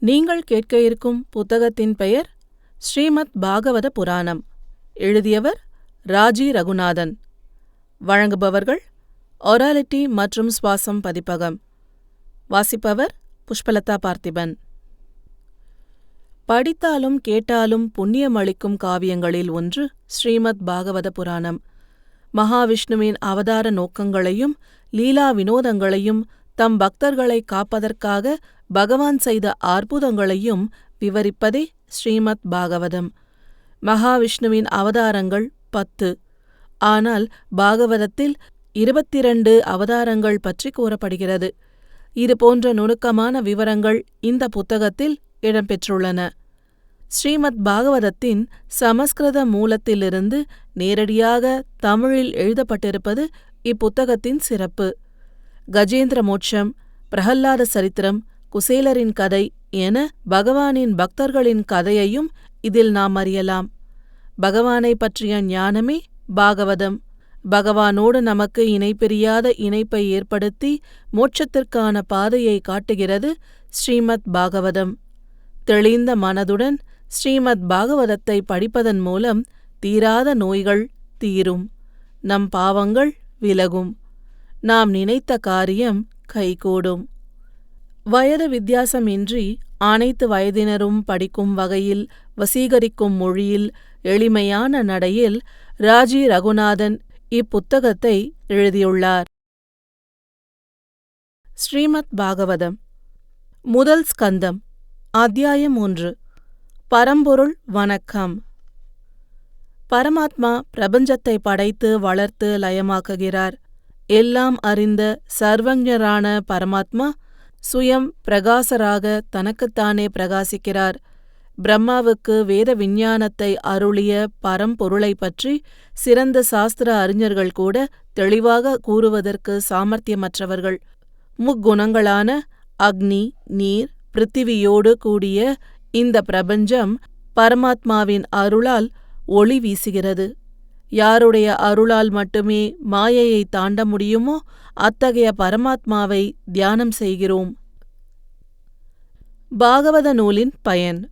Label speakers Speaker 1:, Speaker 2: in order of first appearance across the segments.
Speaker 1: நீங்கள் கேட்க இருக்கும் புத்தகத்தின் பெயர் ஸ்ரீமத் பாகவத புராணம். எழுதியவர் ராஜி ரகுநாதன். வழங்குபவர்கள் ஒராலிட்டி மற்றும் சுவாசம் பதிப்பகம். வாசிப்பவர் புஷ்பலதா பார்த்திபன். படித்தாலும் கேட்டாலும் புண்ணியமளிக்கும் காவியங்களில் ஒன்று ஸ்ரீமத் பாகவத புராணம். மகாவிஷ்ணுவின் அவதார நோக்கங்களையும் லீலா வினோதங்களையும் தம் பக்தர்களை காப்பதற்காக பகவான் செய்த அற்புதங்களையும் விவரிப்பதே ஸ்ரீமத் பாகவதம். மகாவிஷ்ணுவின் அவதாரங்கள் பத்து. ஆனால் பாகவதத்தில் இருபத்திரண்டு அவதாரங்கள் பற்றி கூறப்படுகிறது. இது போன்ற நுணுக்கமான விவரங்கள் இந்த புத்தகத்தில் இடம்பெற்றுள்ளன. ஸ்ரீமத் பாகவதத்தின் சமஸ்கிருத மூலத்திலிருந்து நேரடியாக தமிழில் எழுதப்பட்டிருப்பது இப்புத்தகத்தின் சிறப்பு. கஜேந்திர மோட்சம் பிரகல்லாத சரித்திரம் குசேலரின் கதை என பகவானின் பக்தர்களின் கதையையும் இதில் நாம் அறியலாம். பகவானை பற்றிய ஞானமே பாகவதம். பகவானோடு நமக்கு இணைப்பிரியாத இணைப்பை ஏற்படுத்தி மோட்சத்திற்கான பாதையை காட்டுகிறது ஸ்ரீமத் பாகவதம். தெளிந்த மனதுடன் ஸ்ரீமத் பாகவதத்தை படிப்பதன் மூலம் தீராத நோய்கள் தீரும். நம் பாவங்கள் விலகும். நாம் நினைத்த காரியம் கைகூடும். வயது வித்தியாசமின்றி அனைத்து வயதினரும் படிக்கும் வகையில் வசீகரிக்கும் மொழியில் எளிமையான நடையில் ராஜி ரகுநாதன் இப்புத்தகத்தை எழுதியுள்ளார். ஸ்ரீமத் பாகவதம். முதல் ஸ்கந்தம். அத்தியாயம் ஒன்று. பரம்பொருள் வணக்கம். பரமாத்மா பிரபஞ்சத்தை படைத்து வளர்த்து லயமாக்குகிறார். எல்லாம் அறிந்த சர்வஞரான பரமாத்மா சுயம் பிரகாசராக தனக்குத்தானே பிரகாசிக்கிறார். பிரம்மாவுக்கு வேத விஞ்ஞானத்தை அருளிய பரம்பொருளை பற்றி சிறந்த சாஸ்திர அறிஞர்கள் கூட தெளிவாக கூறுவதற்கு சாமர்த்தியமற்றவர்கள். முக்குணங்களான அக்னி நீர் பிருத்திவியோடு கூடிய இந்த பிரபஞ்சம் பரமாத்மாவின் அருளால் ஒளி வீசுகிறது. யாருடைய அருளால் மட்டுமே மாயையை தாண்ட முடியுமோ அத்தகைய பரமாத்மாவை தியானம் செய்கிறோம். பாகவத நூலின் பயன்.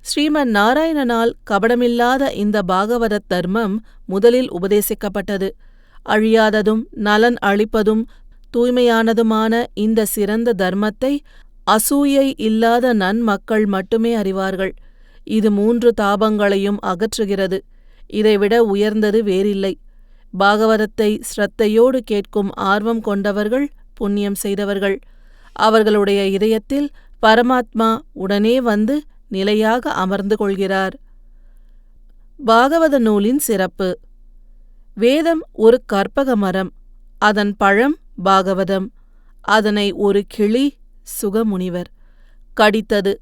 Speaker 1: ஸ்ரீமன் நாராயணனால் கபடமில்லாத இந்த பாகவத தர்மம் முதலில் உபதேசிக்கப்பட்டது. அழியாததும் நலன் அளிப்பதும் தூய்மையானதுமான இந்த சிறந்த தர்மத்தை அசூயை இல்லாத நன்மக்கள் மட்டுமே அறிவார்கள். இது மூன்று தாபங்களையும் அகற்றுகிறது. இதைவிட உயர்ந்தது வேறில்லை. பாகவதத்தை ஸ்ரத்தையோடு கேட்கும் ஆர்வம் கொண்டவர்கள் புண்ணியம் செய்தவர்கள். அவர்களுடைய இதயத்தில் பரமாத்மா உடனே வந்து நிலையாக அமர்ந்து கொள்கிறார். பாகவத நூலின் சிறப்பு. வேதம் ஒரு கற்பக மரம் அதன் பழம் பாகவதம். அதனை ஒரு கிளி சுகமுனிவர். கடித்தது.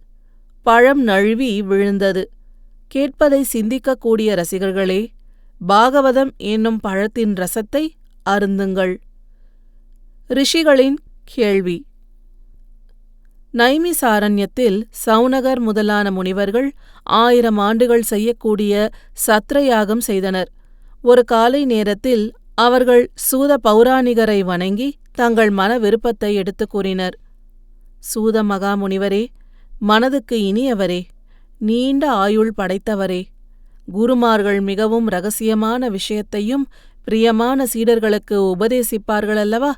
Speaker 1: பழம் நழுவி விழுந்தது. கேட்பதை சிந்திக்கக்கூடிய ரசிகர்களே பாகவதம் என்னும் பழத்தின் ரசத்தை அருந்துங்கள். ரிஷிகளின் கேள்வி. நைமிசாரண்யத்தில் சவுனகர் முதலான முனிவர்கள் ஆயிரம் ஆண்டுகள் செய்யக்கூடிய சத்ரயாகம் செய்தனர். ஒரு காலை நேரத்தில் அவர்கள் சூத பௌராணிகரை வணங்கி தங்கள் மன விருப்பத்தை எடுத்துக் கூறினர். சூத மகாமுனிவரே மனதுக்கு இனியவரே நீண்ட ஆயுள் படைத்தவரே. குருமார்கள் மிகவும் ரகசியமான விஷயத்தையும் பிரியமான சீடர்களுக்கு உபதேசிப்பார்களல்லவா?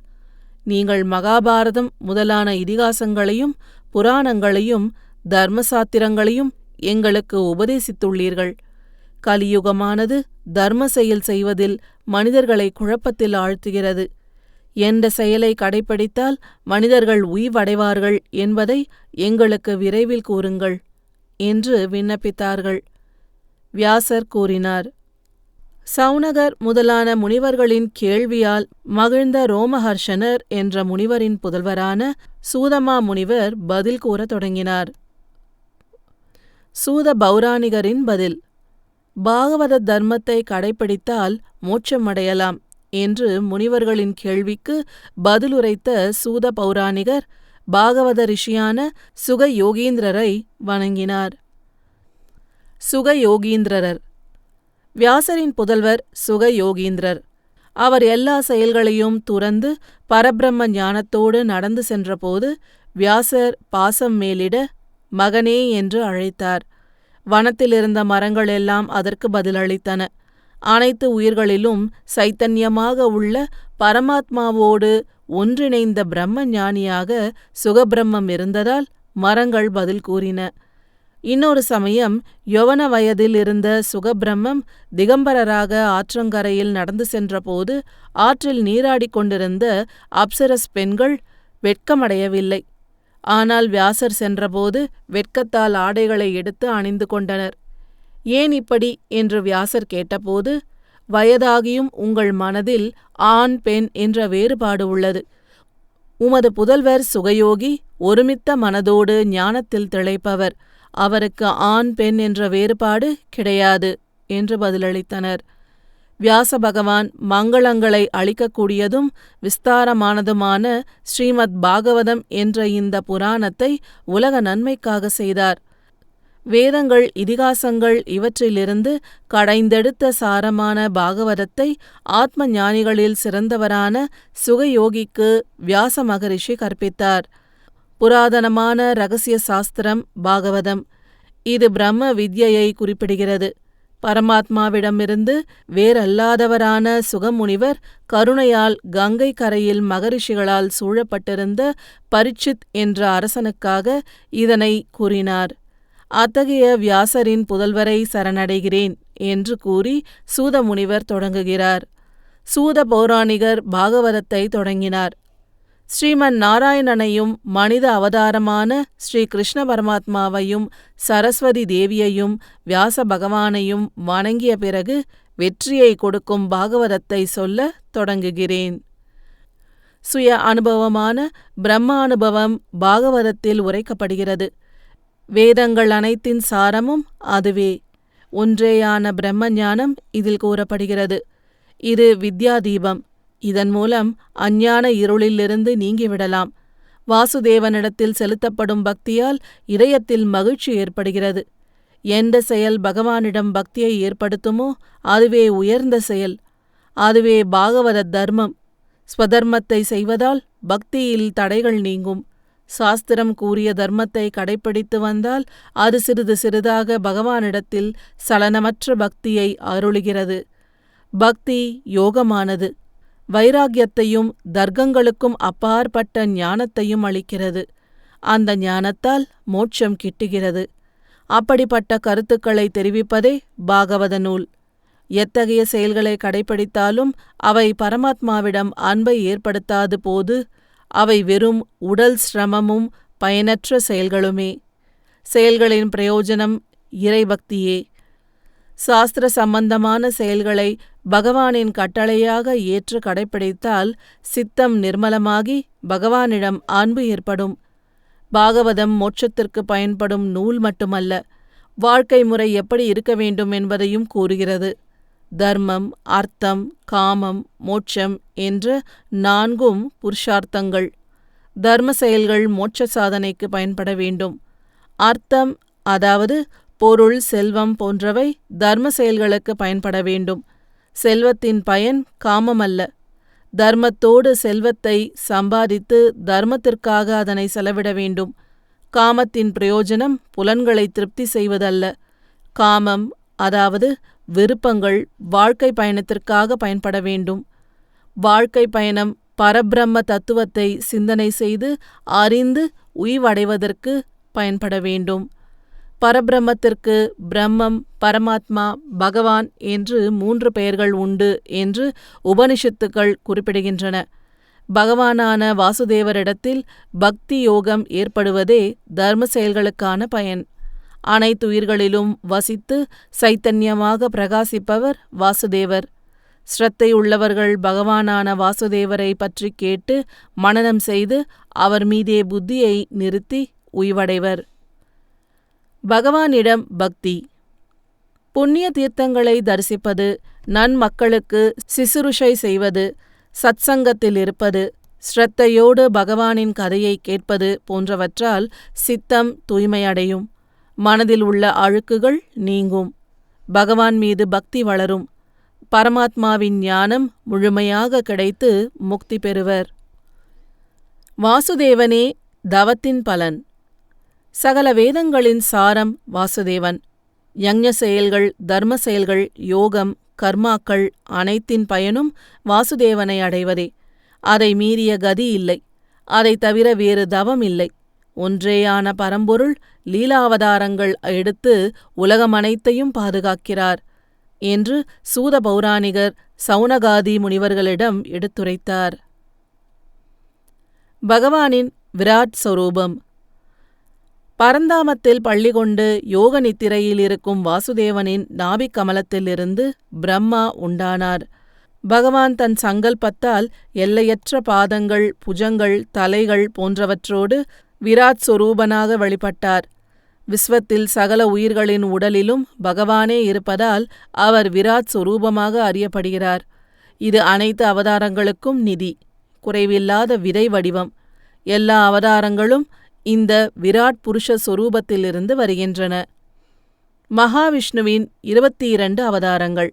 Speaker 1: நீங்கள் மகாபாரதம் முதலான இதிகாசங்களையும் புராணங்களையும் தர்மசாத்திரங்களையும் எங்களுக்கு உபதேசித்துள்ளீர்கள். கலியுகமானது தர்ம செயல் செய்வதில் மனிதர்களை குழப்பத்தில் ஆழ்த்துகிறது. எந்த செயலை கடைப்பிடித்தால் மனிதர்கள் உய்வடைவார்கள் என்பதை எங்களுக்கு விரைவில் கூறுங்கள். என்று விண்ணப்பித்தார்கள். வியாசர் கூறினார் சவுனகர் முதலான முனிவர்களின் கேள்வியால் மகிழ்ந்த ரோமஹர்ஷனர் என்ற முனிவரின் புதல்வரான சூதமா முனிவர் பதில் கூறத் தொடங்கினார். சூத பௌராணிகரின் பதில் பாகவத தர்மத்தை கடைப்பிடித்தால் மோட்சமடையலாம் என்று முனிவர்களின் கேள்விக்கு பதிலுரைத்த சூத பௌராணிகர் பாகவத ரிஷியான சுக யோகீந்திரரை வணங்கினார். சுக யோகீந்திரர் வியாசரின் புதல்வர் சுக யோகீந்திரர் அவர் எல்லா செயல்களையும் துறந்து பரபிரம்ம ஞானத்தோடு நடந்து சென்றபோது வியாசர் பாசம் மேலிட மகனே என்று அழைத்தார். வனத்தில் இருந்த மரங்கள் எல்லாம் அதற்கு பதிலளித்தன. அனைத்து உயிர்களிலும் சைத்தன்யமாக உள்ள பரமாத்மாவோடு ஒன்றிணைந்த பிரம்ம ஞானியாக சுகபிரம்மம் இருந்ததால் மரங்கள் பதில் கூறின. இன்னொரு சமயம் யவன வயதில் இருந்த சுகபிரம்மம் திகம்பரராக ஆற்றங்கரையில் நடந்து சென்றபோது ஆற்றில் நீராடிக் கொண்டிருந்த அப்சரஸ் பெண்கள் வெட்கமடையவில்லை. ஆனால் வியாசர் சென்றபோது வெட்கத்தால் ஆடைகளை எடுத்து அணிந்து கொண்டனர். ஏன் இப்படி? என்று வியாசர் கேட்டபோது வயதாகியும் உங்கள் மனதில் ஆண் பெண் என்ற வேறுபாடு உள்ளது. உமது புதல்வர் சுகயோகி ஒருமித்த மனதோடு ஞானத்தில் திளைப்பவர். அவருக்கு ஆண் பெண் என்ற வேறுபாடு கிடையாது என்று பதிலளித்தனர். வியாச பகவான் மங்களங்களை அளிக்கக்கூடியதும் விஸ்தாரமானதுமான ஸ்ரீமத் பாகவதம் என்ற இந்த புராணத்தை உலக நன்மைக்காக செய்தார். வேதங்கள் இதிகாசங்கள் இவற்றிலிருந்து கடைந்தெடுத்த சாரமான பாகவதத்தை ஆத்ம ஞானிகளில் சிறந்தவரான சுகயோகிக்கு வியாச மகரிஷி கற்பித்தார். புராதனமான ரகசிய சாஸ்திரம் பாகவதம். இது பிரம்ம வித்யையை குறிப்பிடுகிறது. பரமாத்மாவிடமிருந்து வேறல்லாதவரான சுகமுனிவர் கருணையால் கங்கை கரையில் மகரிஷிகளால் சூழப்பட்டிருந்த பரிச்சித் என்ற அரசனுக்காக இதனை கூறினார். அத்தகைய வியாசரின் புதல்வரை சரணடைகிறேன் என்று கூறி சூதமுனிவர் தொடங்குகிறார். சூத பௌராணிகர் பாகவதத்தை தொடங்கினார். ஸ்ரீமன் நாராயணனையும் மனித அவதாரமான ஸ்ரீ கிருஷ்ண பரமாத்மாவையும் சரஸ்வதி தேவியையும் வியாச பகவானையும் வணங்கிய பிறகு வெற்றியை கொடுக்கும் பாகவதத்தை சொல்ல தொடங்குகிறேன். சுய அனுபவமான பிரம்மானுபவம் பாகவதத்தில் உரைக்கப்படுகிறது. வேதங்கள் அனைத்தின் சாரமும் அதுவே. ஒன்றேயான பிரம்ம ஞானம் இதில் கூறப்படுகிறது. இது வித்யாதீபம். இதன் மூலம் அஞ்ஞான இருளிலிருந்து நீங்கிவிடலாம். வாசுதேவனிடத்தில் செலுத்தப்படும் பக்தியால் இதயத்தில் மகிழ்ச்சி ஏற்படுகிறது. எந்த செயல் பகவானிடம் பக்தியை ஏற்படுத்துமோ அதுவே உயர்ந்த செயல். அதுவே பாகவத தர்மம். ஸ்வதர்மத்தை செய்வதால் பக்தியில் தடைகள் நீங்கும். சாஸ்திரம் கூறிய தர்மத்தை கடைப்பிடித்து வந்தால் அது சிறிது சிறிதாக பகவானிடத்தில் சலனமற்ற பக்தியை அருளுகிறது. பக்தி யோகமானது. வைராகியத்தையும் தர்க்கங்களுக்கும் அப்பாற்பட்ட ஞானத்தையும் அளிக்கிறது. அந்த ஞானத்தால் மோட்சம் கிட்டுகிறது. அப்படிப்பட்ட கருத்துக்களை தெரிவிப்பதே பாகவத நூல். எத்தகைய செயல்களை கடைப்பிடித்தாலும் அவை பரமாத்மாவிடம் அன்பை ஏற்படுத்தாது போது அவை வெறும் உடல் சிரமமும் பயனற்ற செயல்களுமே. செயல்களின் பிரயோஜனம் இறைபக்தியே. சாஸ்திர சம்பந்தமான செயல்களை பகவானின் கட்டளையாக ஏற்று கடைப்பிடித்தால் சித்தம் நிர்மலமாகி பகவானிடம் அன்பு ஏற்படும். பாகவதம் மோட்சத்திற்கு பயன்படும் நூல் மட்டுமல்ல வாழ்க்கை முறை எப்படி இருக்க வேண்டும் என்பதையும் கூறுகிறது. தர்மம் அர்த்தம் காமம் மோட்சம் என்ற நான்கும் புருஷார்த்தங்கள். தர்ம செயல்கள் மோட்ச சாதனைக்கு பயன்பட வேண்டும். அர்த்தம் அதாவது பொருள் செல்வம் போன்றவை தர்ம செயல்களுக்கு பயன்பட வேண்டும். செல்வத்தின் பயன் காமமல்ல. தர்மத்தோடு செல்வத்தை சம்பாதித்து தர்மத்திற்காக அதனை செலவிட வேண்டும். காமத்தின் பிரயோஜனம் புலன்களை திருப்தி செய்வதல்ல. காமம் அதாவது விருப்பங்கள் வாழ்க்கை பயணத்திற்காக பயன்பட வேண்டும். வாழ்க்கை பயணம் பரபிரம்ம தத்துவத்தை சிந்தனை செய்து அறிந்து உய்வடைவதற்கு பயன்பட வேண்டும். பரபிரம்மத்திற்கு பிரம்மம் பரமாத்மா பகவான் என்று மூன்று பெயர்கள் உண்டு என்று உபனிஷத்துக்கள் குறிப்பிடுகின்றன. பகவானான வாசுதேவரிடத்தில் பக்தி யோகம் ஏற்படுவதே தர்ம செயல்களுக்கான பயன். அனைத்துயிர்களிலும் வசித்து சைத்தன்யமாக பிரகாசிப்பவர் வாசுதேவர். ஸ்ரத்தையுள்ளவர்கள் பகவானான வாசுதேவரை பற்றி கேட்டு மனனம் செய்து அவர் மீதே புத்தியை நிறுத்தி உய்வடைவர். பகவானிடம் பக்தி. புண்ணிய தீர்த்தங்களை தரிசிப்பது நன்மக்களுக்கு சிசுருஷை செய்வது சத்சங்கத்தில் இருப்பது ஸ்ரத்தையோடு பகவானின் கதையை கேட்பது போன்றவற்றால் சித்தம் தூய்மையடையும். மனதில் உள்ள அழுக்குகள் நீங்கும். பகவான் மீது பக்தி வளரும். பரமாத்மாவின் ஞானம் முழுமையாக கிடைத்து முக்தி பெறுவர். வாசுதேவனே தவத்தின் பலன். சகல வேதங்களின் சாரம் வாசுதேவன். யஞ செயல்கள் தர்ம செயல்கள் யோகம் கர்மாக்கள் அனைத்தின் பயனும் வாசுதேவனை அடைவதே. அதை மீறிய கதி இல்லை. அதை தவிர வேறு தவம் இல்லை. ஒன்றேயான பரம்பொருள் லீலாவதாரங்கள் எடுத்து உலகமனைத்தையும் பாதுகாக்கிறார் என்று சூத பௌராணிகர் சௌனகாதி முனிவர்களிடம் எடுத்துரைத்தார். பகவானின் விராட் சொரூபம். பரந்தாமத்தில் பள்ளி கொண்டு யோக நித்திரையில் இருக்கும் வாசுதேவனின் நாபிக் கமலத்திலிருந்து பிரம்மா உண்டானார். பகவான் தன் சங்கல்பத்தால் எல்லையற்ற பாதங்கள் புஜங்கள் தலைகள் போன்றவற்றோடு விராட் சொரூபனாக வழிபட்டார். விஸ்வத்தில் சகல உயிர்களின் உடலிலும் பகவானே இருப்பதால் அவர் விராட் சொரூபமாக அறியப்படுகிறார். இது அனைத்து அவதாரங்களுக்கும் நிதி குறைவில்லாத விதை வடிவம். எல்லா அவதாரங்களும் இந்த விராட் புருஷ சொரூபத்திலிருந்து வருகின்றன. மகாவிஷ்ணுவின் இருபத்தி இரண்டு அவதாரங்கள்.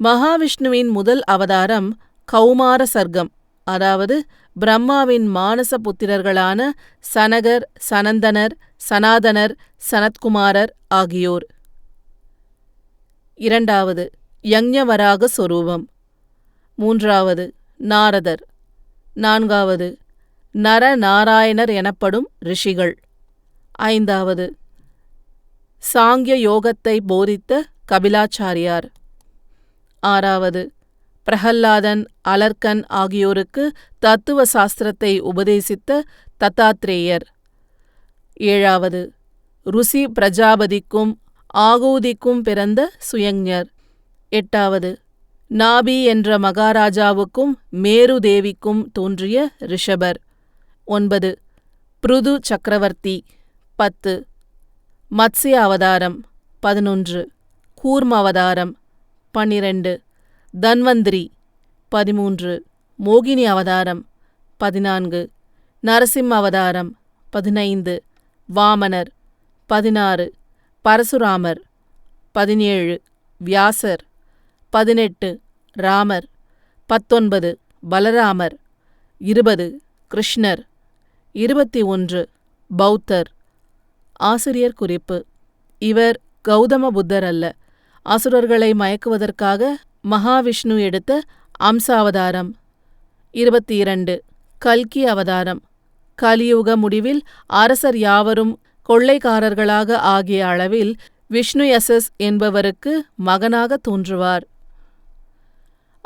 Speaker 1: மகாவிஷ்ணுவின் முதல் அவதாரம் கௌமார சர்க்கம் அதாவது பிரம்மாவின் மானச புத்திரர்களான சனகர் சனந்தனர் சனாதனர் சனத்குமாரர் ஆகியோர். இரண்டாவது யஞவராக சொரூபம். மூன்றாவது நாரதர். நான்காவது நரநாராயணர் எனப்படும் ரிஷிகள். ஐந்தாவது சாங்கிய யோகத்தை போதித்த கபிலாச்சாரியார். ஆறாவது பிரஹல்லாதன் அலர்கன் ஆகியோருக்கு தத்துவ சாஸ்திரத்தை உபதேசித்த தத்தாத்ரேயர். ஏழாவது ருசி பிரஜாபதிக்கும் ஆகூதிக்கும் பிறந்த சுயஞர் எட்டாவது நாபி என்ற மகாராஜாவுக்கும் மேரு தேவிக்கும் தோன்றிய ரிஷபர். ஒன்பது பிருது சக்கரவர்த்தி. பத்து மத்ஸ்ய அவதாரம். பதினொன்று கூர்ம அவதாரம். பன்னிரண்டு தன்வந்திரி பதிமூன்று மோகினி அவதாரம் பதினான்கு நரசிம்ம அவதாரம் பதினைந்து வாமனர் பதினாறு பரசுராமர் பதினேழு வியாசர் பதினெட்டு ராமர் பத்தொன்பது பலராமர் இருபது கிருஷ்ணர் இருபத்தி ஒன்று பௌத்தர். ஆசிரியர் குறிப்பு இவர் கௌதம புத்தர் அல்ல அசுரர்களை மயக்குவதற்காக மகாவிஷ்ணு எடுத்த அம்சாவதாரம். இருபத்தி இரண்டு கல்கி அவதாரம். கலியுக முடிவில் அரசர் யாவரும் கொள்ளைக்காரர்களாக ஆகிய அளவில் விஷ்ணு விஷ்ணுயசஸ் என்பவருக்கு மகனாக தோன்றுவார்.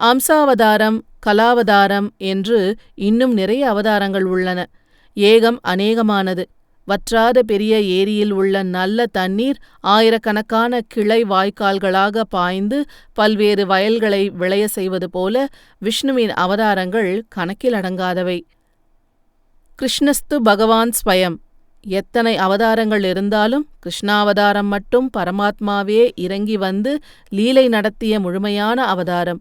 Speaker 1: அம்சாவதாரம் கலாவதாரம் என்று இன்னும் நிறைய அவதாரங்கள் உள்ளன. ஏகம் அநேகமானது. வற்றாத பெரிய ஏரியில் உள்ள நல்ல தண்ணீர் ஆயிரக்கணக்கான கிளை வாய்க்கால்களாக பாய்ந்து பல்வேறு வயல்களை விளைய செய்வது போல விஷ்ணுவின் அவதாரங்கள் கணக்கில் அடங்காதவை. கிருஷ்ணஸ்து பகவான் ஸ்வயம். எத்தனை அவதாரங்கள் இருந்தாலும் கிருஷ்ணாவதாரம் மட்டும் பரமாத்மாவே இறங்கி வந்து லீலை நடத்திய முழுமையான அவதாரம்.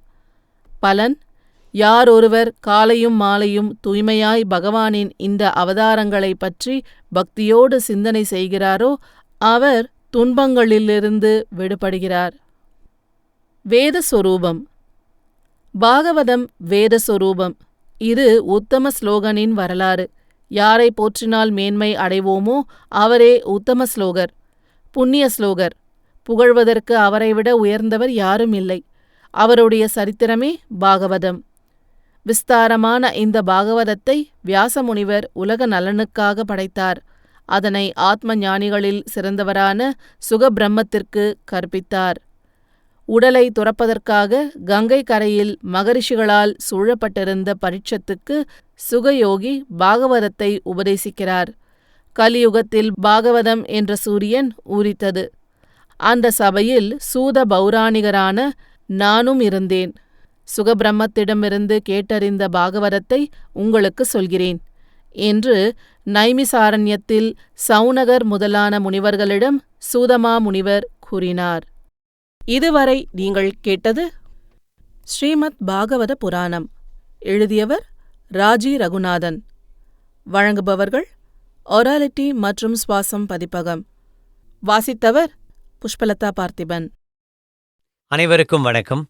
Speaker 1: பலன் யார் ஒருவர் காலையும் மாலையும் தூய்மையாய் பகவானின் இந்த அவதாரங்களைப் பற்றி பக்தியோடு சிந்தனை செய்கிறாரோ அவர் துன்பங்களிலிருந்து விடுபடுகிறார். வேதஸ்வரூபம். பாகவதம் வேதஸ்வரூபம். இது உத்தம ஸ்லோகனின் வரலாறு. யாரை போற்றினால் மேன்மை அடைவோமோ அவரே உத்தம ஸ்லோகர் புண்ணிய ஸ்லோகர். புகழ்வதற்கு அவரை விட உயர்ந்தவர் யாரும் இல்லை. அவருடைய சரித்திரமே பாகவதம். விஸ்தாரமான இந்த பாகவதத்தை வியாசமுனிவர் உலக நலனுக்காக படைத்தார். அதனை ஆத்ம ஞானிகளில் சிறந்தவரான சுகபிரம்மத்திற்கு கற்பித்தார். உடலை துறப்பதற்காக கங்கை கரையில் மகரிஷிகளால் சூழப்பட்டிருந்த பரீட்சத்துக்கு சுகயோகி பாகவதத்தை உபதேசிக்கிறார். கலியுகத்தில் பாகவதம் என்ற சூரியன் ஊரித்தது அந்த சபையில் சூத பௌராணிகரான நானும் இருந்தேன். சுகபிரம்மத்திடமிருந்து கேட்டறிந்த பாகவதத்தை உங்களுக்கு சொல்கிறேன். என்று நைமிசாரண்யத்தில் சௌனகர் முதலான முனிவர்களிடம் சூதமா முனிவர் கூறினார். இதுவரை நீங்கள் கேட்டது ஸ்ரீமத் பாகவத புராணம். எழுதியவர் ராஜி ரகுநாதன். வழங்குபவர்கள் ஒராலிட்டி மற்றும் சுவாசம் பதிப்பகம். வாசித்தவர் புஷ்பலதா பார்த்திபன்.
Speaker 2: அனைவருக்கும் வணக்கம்.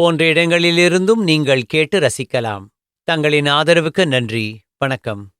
Speaker 2: போன்ற இடங்களிலிருந்தும் நீங்கள் கேட்டு ரசிக்கலாம். தங்களின் ஆதரவுக்கு நன்றி. வணக்கம்.